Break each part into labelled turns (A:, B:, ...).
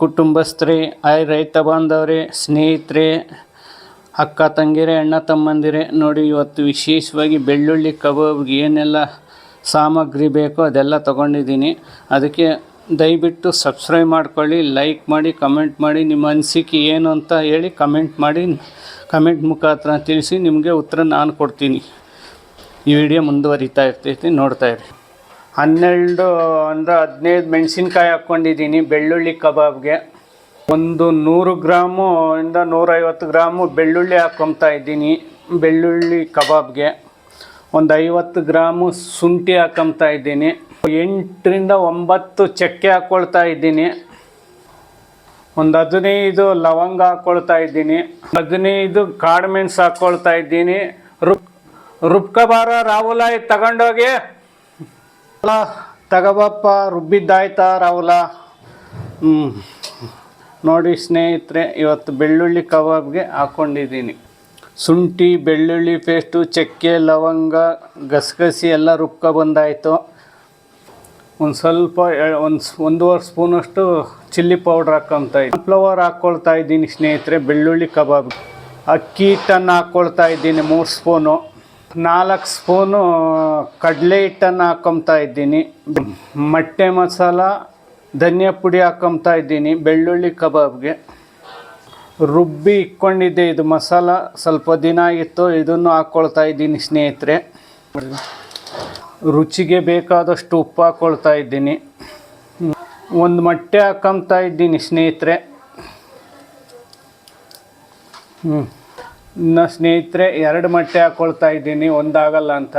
A: ಕುಟುಂಬಸ್ಥರೇ, ಆಯ್ ರೈತ ಬಾಂಧವರೇ, ಸ್ನೇಹಿತರೆ, ಅಕ್ಕ ತಂಗಿರೇ ಅಣ್ಣ ತಮ್ಮಂದಿರೆ, ನೋಡಿ ಇವತ್ತು ವಿಶೇಷವಾಗಿ ಬೆಳ್ಳುಳ್ಳಿ ಕಬಾಬ್ಗೆ ಏನೆಲ್ಲ ಸಾಮಗ್ರಿ ಬೇಕೋ ಅದೆಲ್ಲ ತೊಗೊಂಡಿದ್ದೀನಿ. ಅದಕ್ಕೆ ದಯವಿಟ್ಟು ಸಬ್ಸ್ಕ್ರೈಬ್ ಮಾಡ್ಕೊಳ್ಳಿ ಲೈಕ್ ಮಾಡಿ ಕಮೆಂಟ್ ಮಾಡಿ, ನಿಮ್ಮ ಅನಿಸಿಕೆ ಏನು ಅಂತ ಹೇಳಿ ಕಮೆಂಟ್ ಮಾಡಿ ಕಮೆಂಟ್ ಮುಖಾಂತರ ತಿಳಿಸಿ ನಿಮಗೆ ಉತ್ತರ ನಾನು ಕೊಡ್ತೀನಿ. ಈ ವಿಡಿಯೋ ಮುಂದುವರಿತಾ ಇರ್ತೈತಿ, ನೋಡ್ತಾ ಇರಿ. ಹನ್ನೆರಡು ಅಂದರೆ ಹದಿನೈದು ಮೆಣಸಿನ್ಕಾಯಿ ಹಾಕ್ಕೊಂಡಿದ್ದೀನಿ, ಬೆಳ್ಳುಳ್ಳಿ ಕಬಾಬ್ಗೆ. ಒಂದು ನೂರು ಗ್ರಾಮು ಇಂದ ನೂರೈವತ್ತು ಗ್ರಾಮು ಬೆಳ್ಳುಳ್ಳಿ ಹಾಕ್ಕೊತಾ ಇದ್ದೀನಿ, ಬೆಳ್ಳುಳ್ಳಿ ಕಬಾಬ್ಗೆ. ಒಂದು ಐವತ್ತು ಗ್ರಾಮು ಶುಂಠಿ ಹಾಕ್ಕೊತಾ ಇದ್ದೀನಿ. ಎಂಟರಿಂದ ಒಂಬತ್ತು ಚಕ್ಕೆ ಹಾಕ್ಕೊಳ್ತಾ ಇದ್ದೀನಿ. ಒಂದು ಹದಿನೈದು ಲವಂಗ ಹಾಕ್ಕೊಳ್ತಾ ಇದ್ದೀನಿ. ಹದಿನೈದು ಕಾಳುಮೆಣಸು ಹಾಕ್ಕೊಳ್ತಾ ಇದ್ದೀನಿ. ರುಬ್, ರುಬ್ಕಬಾರ ರಾಹುಲ ಇದು ತಗೊಂಡೋಗಿ. ತಗೋಬಪ್ಪ, ರುಬ್ಬಿದ್ದಾಯ್ತ ರಾಹುಲ? ಹ್ಞೂ ನೋಡಿ ಸ್ನೇಹಿತರೆ, ಇವತ್ತು ಬೆಳ್ಳುಳ್ಳಿ ಕಬಾಬ್ಗೆ ಹಾಕ್ಕೊಂಡಿದ್ದೀನಿ ಶುಂಠಿ, ಬೆಳ್ಳುಳ್ಳಿ ಪೇಸ್ಟು, ಚಕ್ಕೆ, ಲವಂಗ, ಗಸಗಸಿ ಎಲ್ಲ ರುಬ್ಕೊ ಬಂದಾಯಿತು. ಒಂದು ಸ್ವಲ್ಪ ಒಂದು ಒಂದೂವರೆ ಸ್ಪೂನಷ್ಟು ಚಿಲ್ಲಿ ಪೌಡ್ರ್ ಇದ್ದೀನಿ ಫ್ಲವರ್ ಹಾಕ್ಕೊಳ್ತಾ ಇದ್ದೀನಿ ಸ್ನೇಹಿತರೆ, ಬೆಳ್ಳುಳ್ಳಿ ಕಬಾಬ್ ಅಕ್ಕಿ ಹಿಟ್ಟನ್ನು ಹಾಕ್ಕೊಳ್ತಾ ಇದ್ದೀನಿ ಮೂರು ಸ್ಪೂನು. ನಾಲ್ಕು ಸ್ಪೂನು ಕಡಲೆ ಹಿಟ್ಟನ್ನು ಹಾಕೊತಾ ಇದ್ದೀನಿ. ಮೊಟ್ಟೆ ಮಸಾಲ, ಧನಿಯಾ ಪುಡಿ ಹಾಕೊತಾ ಇದ್ದೀನಿ, ಬೆಳ್ಳುಳ್ಳಿ ಕಬಾಬ್ಗೆ. ರುಬ್ಬಿ ಇಟ್ಕೊಂಡಿದ್ದೆ ಇದು ಮಸಾಲ, ಸ್ವಲ್ಪ ದಿನ ಆಗಿತ್ತು, ಇದನ್ನು ಹಾಕ್ಕೊಳ್ತಾ ಇದ್ದೀನಿ ಸ್ನೇಹಿತರೆ. ರುಚಿಗೆ ಬೇಕಾದಷ್ಟು ಉಪ್ಪು ಹಾಕ್ಕೊಳ್ತಾ ಇದ್ದೀನಿ. ಒಂದು ಮೊಟ್ಟೆ ಹಾಕೊತಾ ಇದ್ದೀನಿ ಸ್ನೇಹಿತರೆ. ಹ್ಞೂ ಇನ್ನು ಸ್ನೇಹಿತರೆ, ಎರಡು ಮೊಟ್ಟೆ ಹಾಕ್ಕೊಳ್ತಾ ಇದ್ದೀನಿ, ಒಂದಾಗಲ್ಲ ಅಂತ.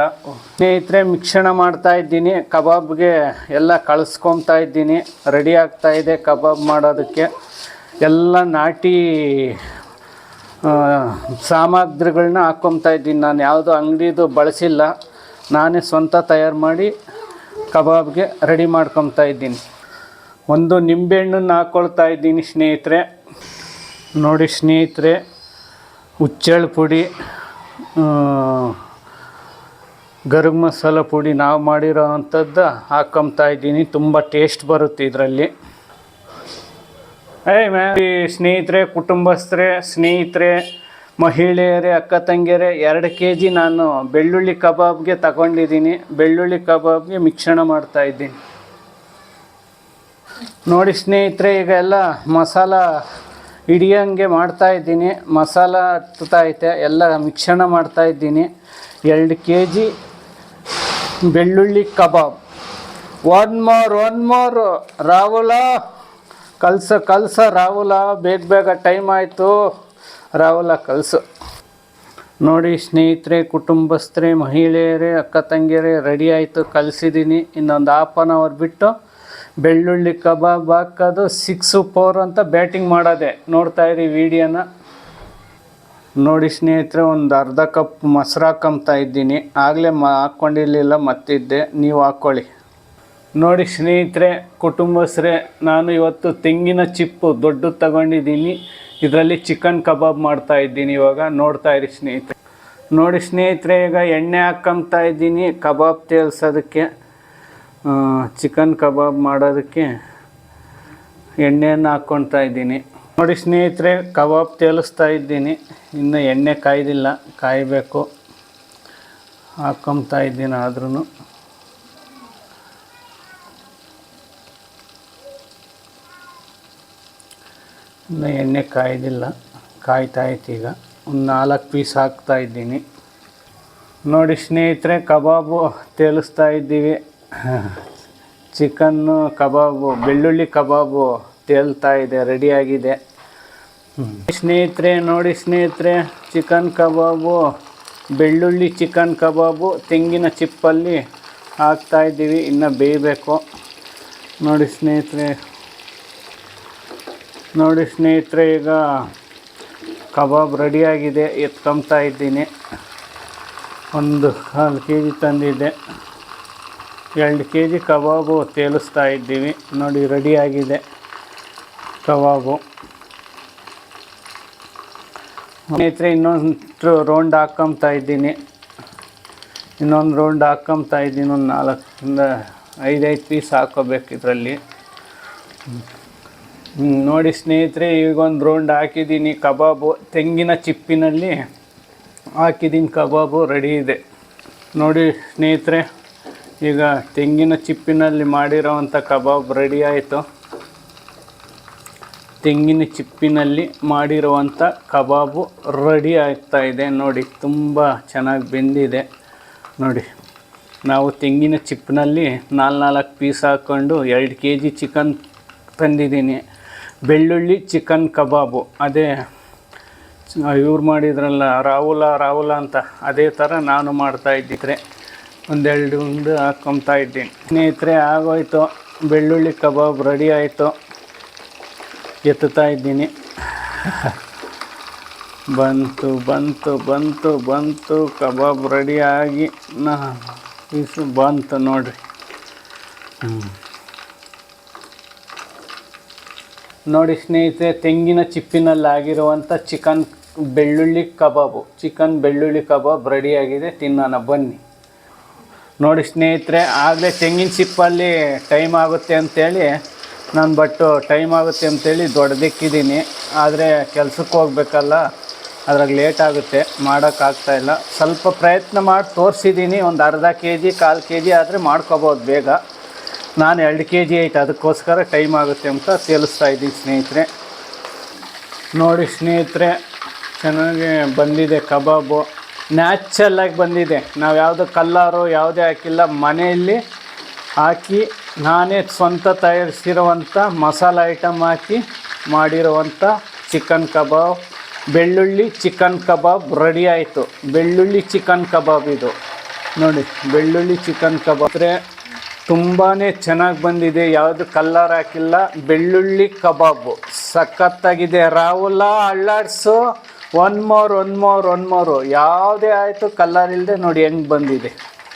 A: ಸ್ನೇಹಿತರೆ, ಮಿಶ್ರಣ ಮಾಡ್ತಾ ಇದ್ದೀನಿ. ಕಬಾಬ್ಗೆ ಎಲ್ಲ ಕಳಿಸ್ಕೊತಾ ಇದ್ದೀನಿ. ರೆಡಿ ಆಗ್ತಾ ಇದೆ ಕಬಾಬ್ ಮಾಡೋದಕ್ಕೆ. ಎಲ್ಲ ನಾಟಿ ಸಾಮಗ್ರಿಗಳನ್ನ ಹಾಕ್ಕೊತಾ ಇದ್ದೀನಿ. ನಾನು ಯಾವುದೋ ಅಂಗಡಿದು ಬಳಸಿಲ್ಲ. ನಾನೇ ಸ್ವಂತ ತಯಾರು ಮಾಡಿ ಕಬಾಬ್ಗೆ ರೆಡಿ ಮಾಡ್ಕೊತಾ ಇದ್ದೀನಿ. ಒಂದು ನಿಂಬೆಹಣ್ಣನ್ನು ಹಾಕ್ಕೊಳ್ತಾ ಇದ್ದೀನಿ ಸ್ನೇಹಿತರೆ. ನೋಡಿ ಸ್ನೇಹಿತರೆ. ಹುಚ್ಚೆಳ್ಳು ಪುಡಿ ಗರಂ ಮಸಾಲ ಪುಡಿ ನಾವು ಮಾಡಿರೋ ಅಂಥದ್ದು ಹಾಕ್ಕೊತಾ ಇದ್ದೀನಿ. ತುಂಬ ಟೇಸ್ಟ್ ಬರುತ್ತೆ ಇದರಲ್ಲಿ. ಏಯ್ ಮ್ಯಾ ಸ್ನೇಹಿತರೆ, ಕುಟುಂಬಸ್ಥರೇ, ಸ್ನೇಹಿತರೆ, ಮಹಿಳೆಯರೇ, ಅಕ್ಕ ತಂಗಿಯರೇ, ಎರಡು ಕೆ ಜಿ ನಾನು ಬೆಳ್ಳುಳ್ಳಿ ಕಬಾಬ್ಗೆ ತಗೊಂಡಿದ್ದೀನಿ. ಬೆಳ್ಳುಳ್ಳಿ ಕಬಾಬ್ಗೆ ಮಿಶ್ರಣ ಮಾಡ್ತಾ ಇದ್ದೀನಿ. ನೋಡಿ ಸ್ನೇಹಿತರೆ, ಈಗ ಎಲ್ಲ ಮಸಾಲ ಹಿಡಿಯೋಂಗೆ ಮಾಡ್ತಾ ಇದ್ದೀನಿ, ಮಸಾಲ ಹತ್ತುತ್ತಾ ಐತೆ, ಎಲ್ಲ ಮಿಕ್ಷಣ ಮಾಡ್ತಾ ಇದ್ದೀನಿ. ಎರಡು ಕೆ ಜಿ ಬೆಳ್ಳುಳ್ಳಿ ಕಬಾಬ್. One more one more Rahul. ಕಲ್ಸ ಕಲ್ಸ, ರಾಹುಲ. ಬೇಗ ಬೇಗ ಟೈಮ್ ಆಯಿತು. ರಾಹುಲ, ಕಲ್ಸು. ನೋಡಿ ಸ್ನೇಹಿತರೆ, ಕುಟುಂಬಸ್ಥರೇ, ಮಹಿಳೆಯರೇ, ಅಕ್ಕ ತಂಗಿಯರೇ ರೆಡಿ ಆಯಿತು. ಕಲಿಸಿದ್ದೀನಿ. ಇನ್ನೊಂದು ಹಾಫ್ ಆನ್ ಅವರ್ ಬಿಟ್ಟು ಬೆಳ್ಳುಳ್ಳಿ ಕಬಾಬ್ ಹಾಕೋದು ಸಿಕ್ಸು ಫೋರ್ ಅಂತ ಬ್ಯಾಟಿಂಗ್ ಮಾಡೋದೆ. ನೋಡ್ತಾ ಇರಿ ವಿಡಿಯೋನ ನೋಡಿ ಸ್ನೇಹಿತರೆ, ಒಂದು ಅರ್ಧ ಕಪ್ ಮೊಸರು ಹಾಕೊಂತ ಇದ್ದೀನಿ. ಆಗಲೇ ಮ ಹಾಕ್ಕೊಂಡಿರಲಿಲ್ಲ, ಮತ್ತಿದ್ದೆ. ನೀವು ಹಾಕ್ಕೊಳ್ಳಿ. ನೋಡಿ ಸ್ನೇಹಿತರೆ ಕುಟುಂಬಸ್ರೆ ನಾನು ಇವತ್ತು ತೆಂಗಿನ ಚಿಪ್ಪು ದೊಡ್ಡದು ತಗೊಂಡಿದ್ದೀನಿ. ಇದರಲ್ಲಿ ಚಿಕನ್ ಕಬಾಬ್ ಮಾಡ್ತಾ ಇದ್ದೀನಿ ಇವಾಗ. ನೋಡ್ತಾ ಇರಿ ಸ್ನೇಹಿತರೆ. ನೋಡಿ ಸ್ನೇಹಿತರೆ, ಈಗ ಎಣ್ಣೆ ಹಾಕ್ಕೊಂತ ಇದ್ದೀನಿ. ಕಬಾಬ್ ತೇಲ್ಸೋದಕ್ಕೆ. ಚಿಕನ್ ಕಬಾಬ್ ಮಾಡೋದಕ್ಕೆ ಎಣ್ಣೆಯನ್ನು ಹಾಕ್ಕೊಳ್ತಾ ಇದ್ದೀನಿ. ನೋಡಿ ಸ್ನೇಹಿತರೆ, ಕಬಾಬ್ ತೇಲಿಸ್ತಾ ಇದ್ದೀನಿ. ಇನ್ನು ಎಣ್ಣೆ ಕಾಯ್ದಿಲ್ಲ, ಕಾಯಬೇಕು. ಹಾಕ್ಕೊತಾ ಇದ್ದೀನಿ ಆದ್ರೂ ಇನ್ನು ಎಣ್ಣೆ ಕಾಯ್ದಿಲ್ಲ, ಕಾಯ್ತಾ ಈಗ. ಒಂದು ನಾಲ್ಕು ಪೀಸ್ ಹಾಕ್ತಾ ಇದ್ದೀನಿ. ನೋಡಿ ಸ್ನೇಹಿತರೆ, ಕಬಾಬು ತೇಲಿಸ್ತಾ ಇದ್ದೀವಿ. ಚಿಕನ್ನು, ಕಬಾಬು, ಬೆಳ್ಳುಳ್ಳಿ ಕಬಾಬು ತೇಲ್ತಾ ಇದೆ ರೆಡಿಯಾಗಿದೆ ಸ್ನೇಹಿತರೆ, ನೋಡಿ ಸ್ನೇಹಿತರೆ, ಚಿಕನ್ ಕಬಾಬು, ಬೆಳ್ಳುಳ್ಳಿ ಚಿಕನ್ ಕಬಾಬು ತೆಂಗಿನ ಚಿಪ್ಪಲ್ಲಿ ಹಾಕ್ತಾಯಿದ್ದೀವಿ ಇನ್ನು ಬೇಯಬೇಕು. ನೋಡಿ ಸ್ನೇಹಿತರೆ ನೋಡಿ ಸ್ನೇಹಿತರೆ, ಈಗ ಕಬಾಬ್ ರೆಡಿಯಾಗಿದೆ ಎತ್ಕೊಂತಾ ಇದ್ದೀನಿ. ಒಂದು ಕಾಲು ಕೆ ಜಿ ತಂದಿದ್ದೆ. ಎರಡು ಕೆ ಜಿ ಕಬಾಬು ತೇಲಿಸ್ತಾ ಇದ್ದೀವಿ. ನೋಡಿ ರೆಡಿಯಾಗಿದೆ ಕಬಾಬು. ಸ್ನೇಹಿತರೆ, ಇನ್ನೊಂದು ರೌಂಡ್ ಹಾಕ್ಕೊಂತಾ ಇದ್ದೀನಿ. ಇನ್ನೊಂದು ರೌಂಡ್ ಹಾಕ್ಕೊಂತಾ ಇದ್ದೀನಿ. ಒಂದು ನಾಲ್ಕರಿಂದ ಐದೈದು ಪೀಸ್ ಹಾಕೋಬೇಕು ಇದರಲ್ಲಿ. ನೋಡಿ ಸ್ನೇಹಿತರೆ, ಈಗ ಒಂದು ರೌಂಡ್ ಹಾಕಿದ್ದೀನಿ ಕಬಾಬು. ತೆಂಗಿನ ಚಿಪ್ಪಿನಲ್ಲಿ ಹಾಕಿದ್ದೀನಿ ಕಬಾಬು. ರೆಡಿ ಇದೆ. ನೋಡಿ ಸ್ನೇಹಿತರೆ ಈಗ ತೆಂಗಿನ ಚಿಪ್ಪಿನಲ್ಲಿ ಮಾಡಿರೋವಂಥ ಕಬಾಬ್ ರೆಡಿ ಆಯಿತು. ತೆಂಗಿನ ಚಿಪ್ಪಿನಲ್ಲಿ ಮಾಡಿರುವಂಥ ಕಬಾಬು ರೆಡಿ ಆಗ್ತಾ ಇದೆ. ನೋಡಿ, ತುಂಬ ಚೆನ್ನಾಗಿ ಬೆಂದಿದೆ. ನೋಡಿ, ನಾವು ತೆಂಗಿನ ಚಿಪ್ಪಿನಲ್ಲಿ ನಾಲ್ಕು ನಾಲ್ಕು ಪೀಸ್ ಹಾಕ್ಕೊಂಡು ಎರಡು ಕೆ ಜಿ ಚಿಕನ್ ತಂದಿದ್ದೀನಿ. ಬೆಳ್ಳುಳ್ಳಿ ಚಿಕನ್ ಕಬಾಬು. ಅದೇ, ಇವ್ರು ಮಾಡಿದ್ರಲ್ಲ, ರಾಹುಲ ರಾಹುಲ ಅಂತ. ಅದೇ ಥರ ನಾನು ಮಾಡ್ತಾ ಇದ್ದಿದ್ರೆ. ಒಂದೆರಡು ಉಂಡು ಹಾಕ್ಕೊತಾ ಇದ್ದೀನಿ. ಸ್ನೇಹಿತರೆ, ಆಗೋಯ್ತು. ಬೆಳ್ಳುಳ್ಳಿ ಕಬಾಬ್ ರೆಡಿ ಆಯಿತು. ಎತ್ತುತ್ತಾ ಇದ್ದೀನಿ. ಬಂತು ಬಂತು ಬಂತು ಬಂತು. ಕಬಾಬ್ ರೆಡಿಯಾಗಿ ನಾ ಪೀಸು ಬಂತು ನೋಡ್ರಿ. ನೋಡಿ ಸ್ನೇಹಿತರೆ, ತೆಂಗಿನ ಚಿಪ್ಪಿನಲ್ಲಿ ಆಗಿರುವಂಥ ಚಿಕನ್ ಬೆಳ್ಳುಳ್ಳಿ ಕಬಾಬು. ಚಿಕನ್ ಬೆಳ್ಳುಳ್ಳಿ ಕಬಾಬ್ ರೆಡಿಯಾಗಿದೆ ತಿನ್ನೋಣ, ಬನ್ನಿ. ನೋಡಿ ಸ್ನೇಹಿತರೆ, ಆಗಲೇ ತೆಂಗಿನ ಸಿಪ್ಪಲ್ಲಿ ಟೈಮ್ ಆಗುತ್ತೆ ಅಂತೇಳಿ, ನಾನು ಬಟ್ಟು ಟೈಮ್ ಆಗುತ್ತೆ ಅಂತೇಳಿ ದೊಡ್ಡದಿಕ್ಕಿದ್ದೀನಿ ಆದರೆ ಕೆಲಸಕ್ಕೆ ಹೋಗ್ಬೇಕಲ್ಲ, ಅದ್ರಾಗ ಲೇಟ್ ಆಗುತ್ತೆ ಮಾಡೋಕ್ಕಾಗ್ತಾಯಿಲ್ಲ ಸ್ವಲ್ಪ ಪ್ರಯತ್ನ ಮಾಡಿ ತೋರಿಸಿದ್ದೀನಿ ಒಂದು ಅರ್ಧ ಕೆ ಜಿ ಕಾಲು ಕೆ ಜಿ ಆದರೆ ಮಾಡ್ಕೋಬೋದು ಬೇಗ. ನಾನು ಎರಡು ಕೆ ಜಿ ಐತೆ, ಅದಕ್ಕೋಸ್ಕರ ಟೈಮ್ ಆಗುತ್ತೆ ಅಂತ ತೇಲಿಸ್ತಾ ಇದ್ದೀನಿ ಸ್ನೇಹಿತರೆ. ನೋಡಿ ಸ್ನೇಹಿತರೆ, ಚೆನ್ನಾಗಿ ಬಂದಿದೆ ಕಬಾಬು. ನ್ಯಾಚುರಲಾಗಿ ಬಂದಿದೆ. ನಾವು ಯಾವುದೋ ಕಲ್ಲರು ಯಾವುದೇ ಹಾಕಿಲ್ಲ, ಮನೆಯಲ್ಲಿ ಹಾಕಿ ನಾನೇ ಸ್ವಂತ ತಯಾರಿಸಿರುವಂಥ ಮಸಾಲ ಐಟಮ್ ಹಾಕಿ ಮಾಡಿರುವಂಥ ಚಿಕನ್ ಕಬಾಬ್ ಬೆಳ್ಳುಳ್ಳಿ ಚಿಕನ್ ಕಬಾಬ್ ರೆಡಿ ಆಯಿತು. ಬೆಳ್ಳುಳ್ಳಿ ಚಿಕನ್ ಕಬಾಬ್ ಇದು. ನೋಡಿ, ಬೆಳ್ಳುಳ್ಳಿ ಚಿಕನ್ ಕಬಾಬ್ ಅಂದರೆ ತುಂಬಾ ಚೆನ್ನಾಗಿ ಬಂದಿದೆ. ಯಾವುದು ಕಲ್ಲರ್ ಹಾಕಿಲ್ಲ, ಬೆಳ್ಳುಳ್ಳಿ ಕಬಾಬು ಸಖತ್ತಾಗಿದೆ. Rahul, ಅಳ್ಳಾಡ್ಸು. One more one more one more ಯಾವುದೇ ಆಯಿತು ಕಲ್ಲರ್ ಇಲ್ಲದೆ ನೋಡಿ ಹೆಂಗೆ ಬಂದಿದೆ.